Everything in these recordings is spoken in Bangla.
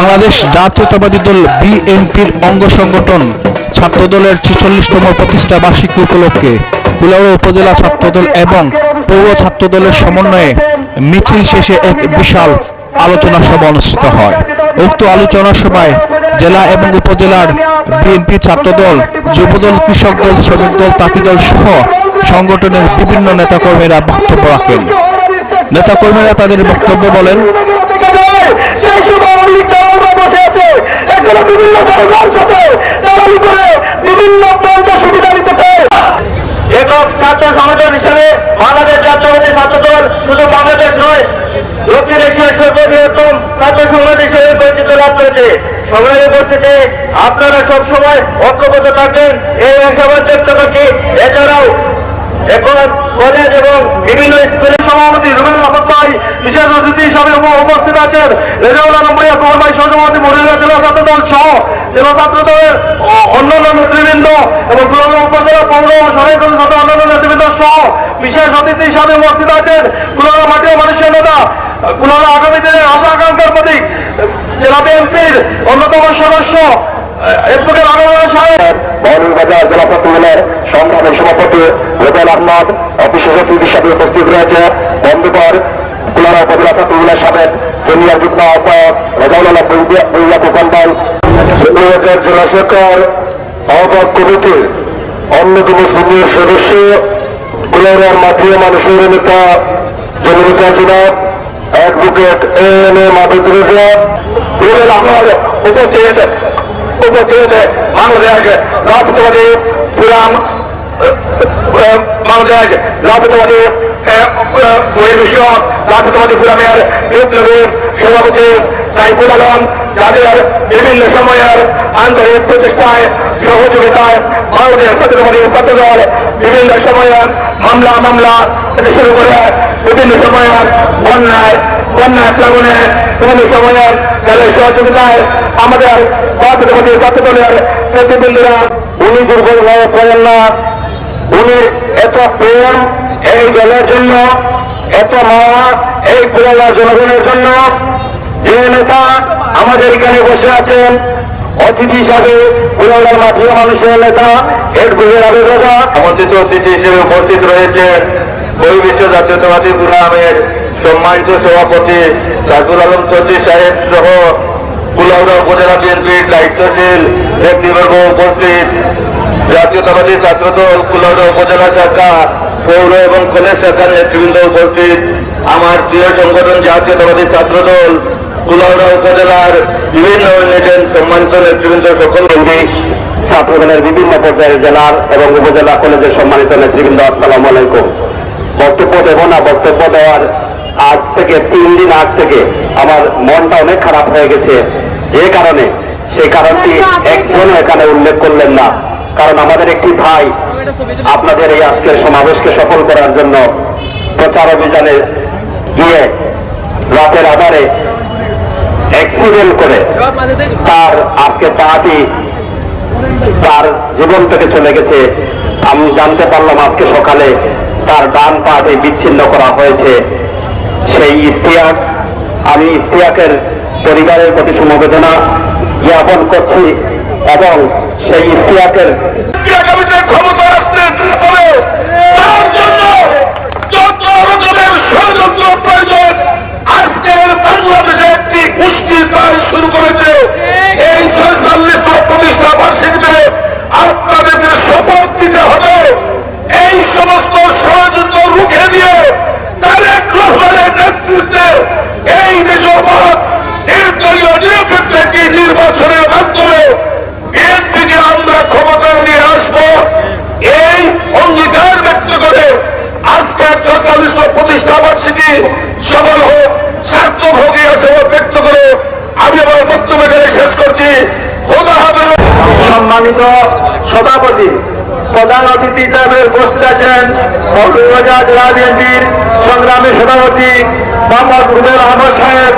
বাংলাদেশ জাতীয়তাবাদী দল বিএনপির অঙ্গ সংগঠন ছাত্রদলের ছেচল্লিশতম প্রতিষ্ঠা বার্ষিকী উপলক্ষে কুলাউড়া উপজেলা ছাত্রদল এবং পৌর ছাত্রদলের সমন্বয়ে মিছিল শেষে এক বিশাল আলোচনা সভা অনুষ্ঠিত হয়। উক্ত আলোচনা সভায় জেলা এবং উপজেলার বিএনপি ছাত্রদল, যুবদল, কৃষক দল, শ্রমিক দল, তাঁতি দল সহ সংগঠনের বিভিন্ন নেতাকর্মীরা বক্তব্য রাখেন। নেতাকর্মীরা তাদের বক্তব্য বলেন সেই সব আওয়ামী লীগ যারা আমরা বসে আছে এখানে বিভিন্ন দরকার সাথে তারা করে বিভিন্ন পঞ্চ সুবিধা নিতেছে একক ছাত্র সংগঠন হিসেবে বাংলাদেশ জাতীয়বাদী ছাত্র দল শুধু বাংলাদেশ নয়, দক্ষিণ এশিয়ার সর্ববৃহত্তম ছাত্র সংগঠন হিসেবে পরিচিত লাভ করেছে। সময়ের উপস্থিতি আপনারা সব সময় ঐক্যবদ্ধ থাকবেন, এই আশাবাদ ব্যক্ত করছি। এছাড়াও এখন কলেজ এবং বিভিন্ন স্কুলের সভাপতি আহমদ ভাই, বিশেষ অতিথি হিসাবে উপ- উপস্থিত আছেন। রেজাউল ভাইয়া, কুমার ভাই, সহসভাপতি মহিলা জেলা ছাত্র দল সহ জেলা ছাত্র দলের অন্যান্য নেতৃবৃন্দ এবং কুলাউড়া উপজেলা পৌর সহায়ক ছাত্র, অন্যান্য নেতৃবৃন্দ সহ বিশেষ অতিথি হিসাবে উপস্থিত আছেন কুলাউড়া মাটি মানুষের নেতা কুলাউড়া আগামী দিনের আশা আকাঙ্ক্ষার প্রতীক, জেলা বিএনপির অন্যতম সদস্য এডভোকেট আনোয়ার সাহেব। মৌলভীবাজার জেলা ছাত্রদলের সংগ্রামের সভাপতি রুবেল আহমদ অফিসের অতিথি হিসাবে উপস্থিত রয়েছে। বন্ধুবর, কুলারা উপজেলা ছাত্রদলের সাবেক সিনিয়র যুগ্ম আহ্বায়ক রেজাউল আলম বইয়া গোপাল জেলা সরকার আহ্বায়ক অন্যতম সিনিয়র সদস্য, কুলারার মাটিয়া মানুষের নেতা জননেতা জনাব, অ্যাডভোকেট এন রেজা। আহমদ, উপস্থিত উপস্থিত, বাংলাদেশ বাংলাদেশ জাতীয়তাবাদী বই বিষয়ক জাতীয়তাবাদী পুরামের বিপ্লবী সভাপতি সাইফুল আলম যাদের বিভিন্ন সময়ের আন্তরিক প্রচেষ্টায় সহযোগিতায় বাংলাদেশ জাতীয়তাবাদী ছাত্রদল বিভিন্ন সময়ের মামলা মামলা থেকে শুরু করে বিভিন্ন সময়ের বন্যায় বন্যায় প্লাবনে বিভিন্ন সময়ের তাদের সহযোগিতায় আমাদের জাতীয়তাবাদী ছাত্রদলের নেতৃবৃন্দরা উনি দুর্বল হয়ে পড়েন না উনি এত প্রেম এই দলের জন্য, এত মায়া এই পুরালা জনগণের জন্য, যে নেতা আমাদের এখানে বসে আছেন, অতিথি হিসাবে পুরালার মাটিয়া মানুষের নেতা এডভোকেট আবেদ রাজা আমন্ত্রিত অতিথি হিসেবে উপস্থিত রয়েছেন বই বিশ্ব জাতীয়তাবাদী গুলামের সম্মানিত সভাপতি সাইফুল আলম চৌধুরী সাহেব সহ কুলাউড়া উপজেলা বিএনপির দায়িত্বশীল ব্যক্তিবর্গ উপস্থিত। জাতীয়তাবাদী ছাত্রদল কুলাউড়া উপজেলা শাখা পৌর এবং কলেজ শাখার নেতৃবৃন্দ উপস্থিত। আমার প্রিয় সংগঠন জাতীয়তাবাদী ছাত্রদল কুলাউড়া উপজেলার বিভিন্ন ইউনিটের সম্মানিত নেতৃবৃন্দ সকল ছাত্রদলের বিভিন্ন পর্যায়ের জেলার এবং উপজেলা কলেজের সম্মানিত নেতৃবৃন্দ আসসালাম আলাইকুম। বক্তব্য দেব না বক্তব্য দেওয়ার আজ থেকে তিন দিন আগ থেকে আমার মনটা অনেক খারাপ হয়ে গেছে। যে কারণে সেই কারণটি একজনও এখানে উল্লেখ করলেন না। কারণ আমাদের একটি ভাই আপনাদের এই আজকের সমাবেশকে সফল করার জন্য প্রচার অভিযানে গিয়ে রাতের আধারে অ্যাক্সিডেন্ট করে তার আজকে পাটি তার জীবন থেকে চলে গেছে। আমি জানতে পারলাম আজকে সকালে তার ডান পাটি বিচ্ছিন্ন করা হয়েছে। সেই ইস্তিয়াক, আমি ইস্তিয়াকের পরিবারের প্রতি সমবেদনা জ্ঞাপন করছি এবং সেই ইতিহাসের ক্ষমতা আসতেন হবে, তার জন্য যত রকমের ষড়যন্ত্র প্রয়োজন, আজকের বাংলাদেশে একটি গোষ্ঠীর কাজ শুরু করেছে। এই ছয়চল্লিশ প্রতিষ্ঠা বার্ষিকীতে আপনাদেরকে শপথ দিতে হবে এই সমস্ত ষড়যন্ত্র রুখে দিয়ে তারেক রহমানের নেতৃত্বে এই দেশবাদ নির্দলীয় নিরপেক্ষ একটি নির্বাচনের মাধ্যমে বিএনপিকে আমরা ক্ষমতায় নিয়ে আসব এই অঙ্গীকার ব্যক্ত করে ছচল্লিশ প্রতিষ্ঠা বার্ষিকী সফল হোক সার্থক হোক এই আশাবাদ ব্যক্ত করে আমি আমার বক্তব্য এখানে শেষ করছি। সম্মানিত সভাপতি প্রধান অতিথি হিসাবে উপস্থিত আছেন মৌলভীবাজার জেলা বিএনপির সংগ্রামী সভাপতি মোহাম্মদ রুবেল আহমদ সাহেব।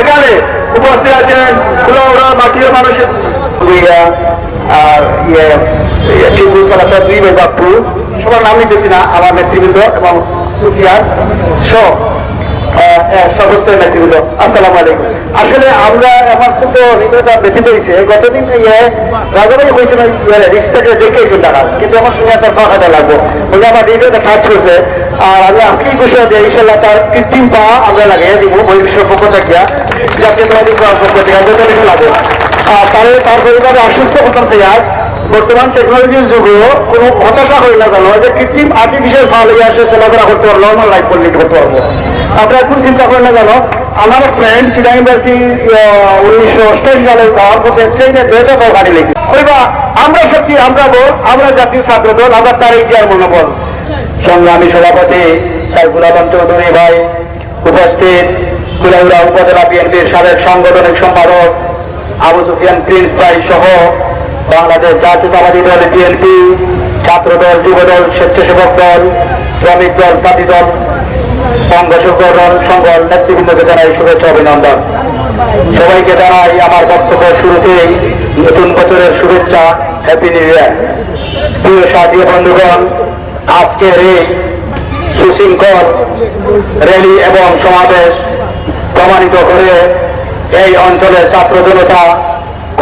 এখানে উপস্থিত আছেন কুলাউড়া মাটির মানুষের আর ইয়ে ইয়ে, টিপু সালাফের দুই বাপ্পু সবার নাম নিতেছি না, আমার নেতৃবৃন্দ এবং সুফিয়ান সহ নেতৃবৃন্দ। আলাইকুম। আসলে আমরা আমার খুব তো হৃদয়টা ব্যথিত হয়েছে। গতদিন ইয়ে রাজাবাই টাকা। কিন্তু আমার সঙ্গে একটা ফাঁকাটা লাগবো। বলে আমার হৃদয়টা কাজ করছে। আর আমি আজকেই খুশি যে ইনশাল্লাহ তার কৃত্রিম পা আমরা লাগিয়ে দিব বহির্বিশ্বের পক্ষ থেকে। জাতীয়তাবাদী পক্ষ থেকে তাহলে তার পরিবারে আশ্বস্ত করতেছে আর বর্তমান টেকনোলজির যুগেও কোনো হতাশা হয়ে না জানো যে কৃত্রিম আর্টিফিশিয়াল ফাল হয়ে আসে চলাফেরা করতে পারব নর্মাল লাইফ লিড করতে পারব। আপনারা একটু চিন্তা করেন না জানো আমার ফ্রেন্ড চিটাং ইউনিভার্সিটি উনিশশো অষ্টাশি সালে যাওয়ার পথে ট্রেনে দুইটা বউ গাড়ি লেগে ওইবা আমরা সত্যি, আমরা বল আমরা জাতীয় ছাত্র দল আমরা তার ইতিহার মনোবল সংগ্রামী সভাপতি সাইফুল আলম চৌধুরী ভাই উপস্থিত, কুলাউড়া উপজেলা বিএনপির সাবেক সাংগঠনিক সম্পাদক আবু সুফিয়ান, প্রিন্স ভাই সহ বাংলাদেশ জাতীয়তাবাদী দল, বিএনপি ছাত্র দল যুব দল স্বেচ্ছাসেবক দল শ্রমিক দল জাতি দল সংগঠন সংঘ নেতৃবৃন্দকে জানাই শুভেচ্ছা, অভিনন্দন। সবাইকে জানাই আমার বক্তব্য শুরুতেই নতুন বছরের শুভেচ্ছা হ্যাপি নিউ ইয়ার প্রিয় সাথী বন্ধুগণ, আজকের এই সুশৃঙ্খল র্যালি এবং সমাবেশ প্রমাণিত করে এই অঞ্চলের ছাত্র জনতা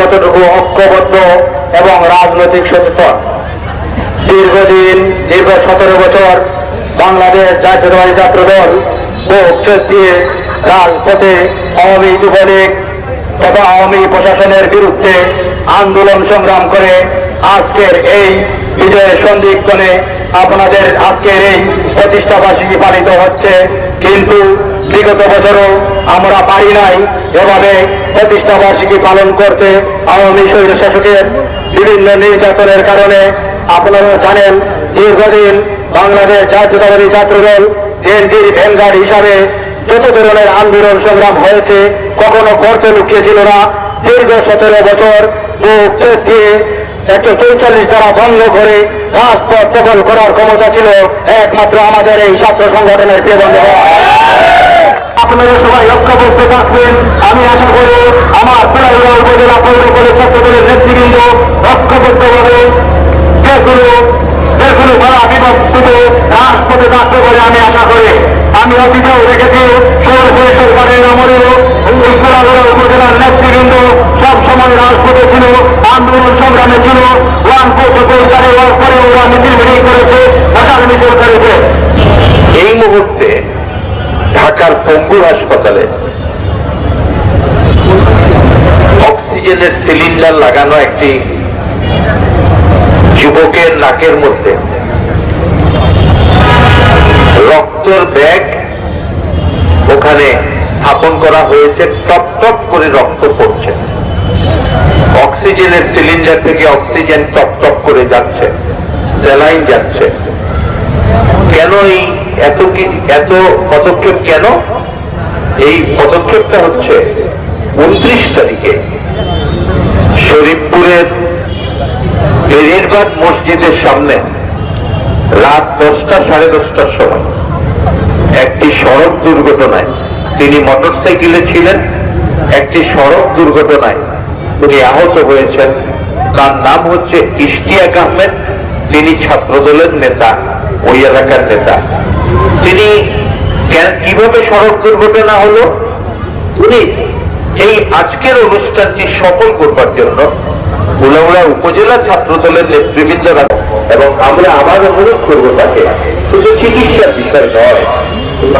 কতটুকু ঐক্যবদ্ধ এবং রাজনৈতিক সচেতন? দীর্ঘদিন, দীর্ঘ সতেরো বছর বাংলাদেশ জাতীয়তাবাদী ছাত্র দল দিয়ে রাজপথে আওয়ামী যুবলীগ তথা আওয়ামী প্রশাসনের বিরুদ্ধে আন্দোলন সংগ্রাম করে আজকের এই বিজয়ের সন্ধিক্ষণে আপনাদের আজকের এই প্রতিষ্ঠাবার্ষিকী পালিত হচ্ছে। কিন্তু বিগত বছরও আমরা পারি নাই এভাবে প্রতিষ্ঠাবার্ষিকী পালন করতে আওয়ামী শৈল শাসকের বিভিন্ন নির্যাতনের কারণে আপনারা জানেন দীর্ঘদিন বাংলাদেশ জাতীয়তাবাদী ছাত্রদল বিএনপির ভেঙ্গার হিসাবে যত ধরনের আন্দোলন সংগ্রাম হয়েছে, কখনো করতে লুকিয়েছিল না। দীর্ঘ সতেরো বছর দিয়ে একশো চৌচল্লিশ দ্বারা বন্ধ করে রাজপথ দখল করার ক্ষমতা ছিল একমাত্র আমাদের এই ছাত্র সংগঠনের প্রিয় বন্ধুরা। আপনারা সবাই ঐক্যবদ্ধ থাকবেন। আমি আশা করি আমার কুড়াইয়া উপজেলা পৌর কলেজ ছাত্রদলের নেতৃবৃন্দ ঐক্যবদ্ধভাবে যে কোনো যে কোনো ভাড়া বিভক্তকে রাজপথে থাকবে বলে আমি আশা করি। আমি অতীতেও দেখেছি সরাসরি সরকারের আমলেও কুড়াইয়া উপজেলার নেতৃবৃন্দ সব সময় রাজপথে ছিল, আন্দোলন সংগ্রামে ছিল। ওয়ান কোর্ট পরিচারে ওয়ার পরে ওরা মিছিল মিটিং করেছে মিছিল করেছে। এই মুহূর্তে ঢাকার পঙ্গু হাসপাতালে। অক্সিজেনের সিলিন্ডার লাগানো একটি যুবকের নাকের মধ্যে। রক্তর ব্যাগ ওখানে স্থাপন করা হয়েছে, টপ টপ করে রক্ত পড়ছে। অক্সিজেনের সিলিন্ডার থেকে অক্সিজেন টপ টপ করে যাচ্ছে, স্যালাইন যাচ্ছে। কেন এই এত কি, এত পদক্ষেপ কেন? এই পদক্ষেপটা হচ্ছে উনত্রিশ তারিখে শরীফপুরের বেরিরবাদ মসজিদের সামনে রাত দশটা, সাড়ে দশটার সময় একটি সড়ক দুর্ঘটনায় তিনি মোটরসাইকেলে ছিলেন, একটি সড়ক দুর্ঘটনায় উনি আহত হয়েছেন। তার নাম হচ্ছে ইশতিয়াক আহমেদ, তিনি ছাত্রদলের নেতা, ওই এলাকার নেতা। তিনি কীভাবে সড়ক দুর্ঘটনা হলো? উনি এই আজকের অনুষ্ঠানটি সফল করবার জন্য উলাউড়া উপজেলা ছাত্র দলের নেতৃবৃন্দরা এবং আমরা আবার অনুরোধ করব তাকে। শুধু চিকিৎসার বিষয় নয়,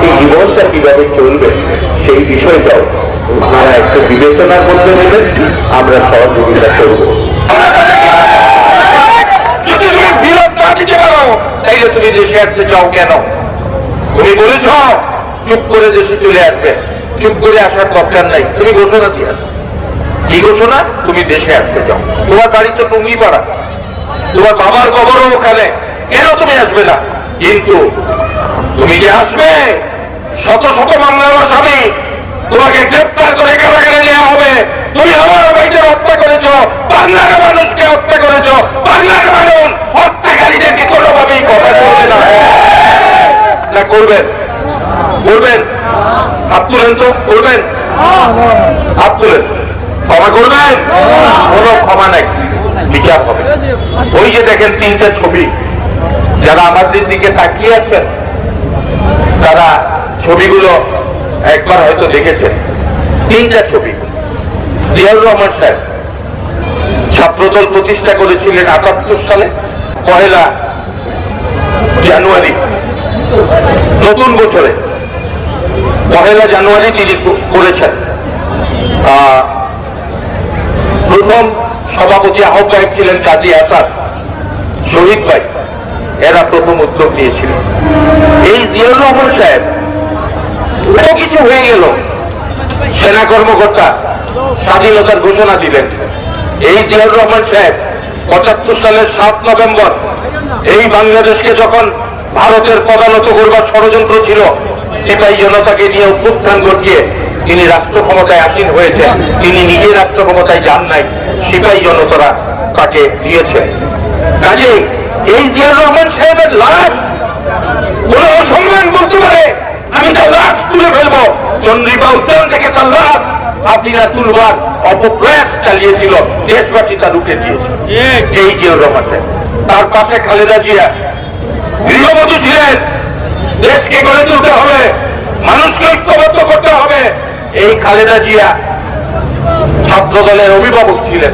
এই জীবনটা কীভাবে চলবে সেই বিষয়টাও আপনারা একটু বিবেচনার মধ্যে নেবেন, আমরা সহযোগিতা করব। তুমি দেশে আসতে চাও কেন? তুমি বলেছ, চুপ করে দেশে চলে আসবে। চুপ করে আসার দরকার নাই। তুমি ঘোষণা দিয়ে কি ঘোষণা? তুমি দেশে আসতে চাও তোমার বাড়ি তো টুঙ্গি পাড়া তোমার বাবার কবরও ওখানে। কেন তুমি আসবে না? কিন্তু তুমি যে আসবে, শত শত মামলার আসামি তোমাকে গ্রেপ্তার করে কারাগারে নেওয়া হবে। তুমি আমার বাড়িতে হত্যা করেছ, বাংলার মানুষকে হত্যা করেছ, বাংলার মানুষ হত্যাকারীদেরকে কোনোভাবেই কথা চলবে না। না করবেন? করবেন? হাত তুলেন তো, করবেন? হাত তুলেন। ক্ষমা করবেন? কোনো ক্ষমা নাই। বিচার হবে। ওই যে দেখেন তিনটা ছবি, যারা আমাদের দিকে তাকিয়ে আছেন, তারা ছবিগুলো একবার হয়তো দেখেছেন। তিনটা ছবি। জিয়াউর রহমান সাহেব ছাত্রদল প্রতিষ্ঠা করেছিলেন আটাত্তর সালে, পহেলা জানুয়ারি। নতুন বছরে পহেলা জানুয়ারি তিনি করেছেন। প্রথম সভাপতি আহ্বায়ক ছিলেন কাজী আসাদ শহীদ ভাই। এরা প্রথম উদ্যোগ নিয়েছিলেন এই জিয়াউর রহমান সাহেব এত কিছু হয়ে গেল। সেনা কর্মকর্তা স্বাধীনতার ঘোষণা দিলেন। এই জিয়াউর রহমান সাহেব পঁচাত্তর সালের সাত নভেম্বর এই বাংলাদেশকে যখন ভারতের পদানত করবার ষড়যন্ত্র ছিল সিপাহী জনতাকে নিয়ে উত্থান ঘটিয়ে তিনি রাষ্ট্র ক্ষমতায় আসীন হয়েছেন তিনি নিজে রাষ্ট্র ক্ষমতায় যান নাই সিপাহী জনতারা তাকে দিয়েছেন। কাজে এই জিয়াউর রহমান সাহেবের লাশ কোন অসম্মান করতে পারে আমি তার লাশ তুলে ফেলব। চন্দ্রিকা উদ্যান থেকে তার লাশ হাসিনা তুলবার অপপ্রয়াস চালিয়েছিল দেশবাসী তা রুখে দিয়েছে। এই জিয়াউর রহমান সাহেব। তার পাশে খালেদা জিয়া গৃহবধূ ছিলেন। দেশকে গড়ে তুলতে হবে। মানুষকে ঐক্যবদ্ধ করতে হবে। এই খালেদা জিয়া ছাত্র দলের অভিভাবক ছিলেন।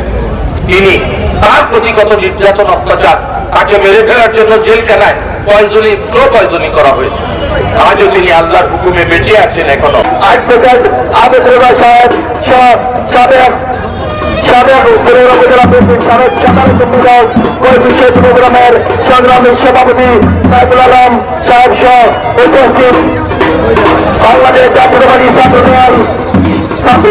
তিনি তার প্রতি কত নির্যাতন, অত্যাচার, তাকে মেরে ফেলার জন্য জেলখানায় পয়জনি স্লো পয়জনি করা হয়েছে। আজও তিনি আল্লাহর হুকুমে বেঁচে আছেন এখনও। অ্যাডভোকেট আবেদ রেজা সাহেব সা- সাবেক উপজেলা বিএনপির সাবেক সাধারণ সম্পাদক বিশেষ প্রোগ্রামের সংগ্রামী সভাপতি সাইফুল আলম সাহেব সহ উপস্থিত বাংলাদেশ জাতীয়তাবাদী ছাত্র দল। ছাত্র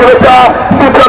শুভেচ্ছা চিত্র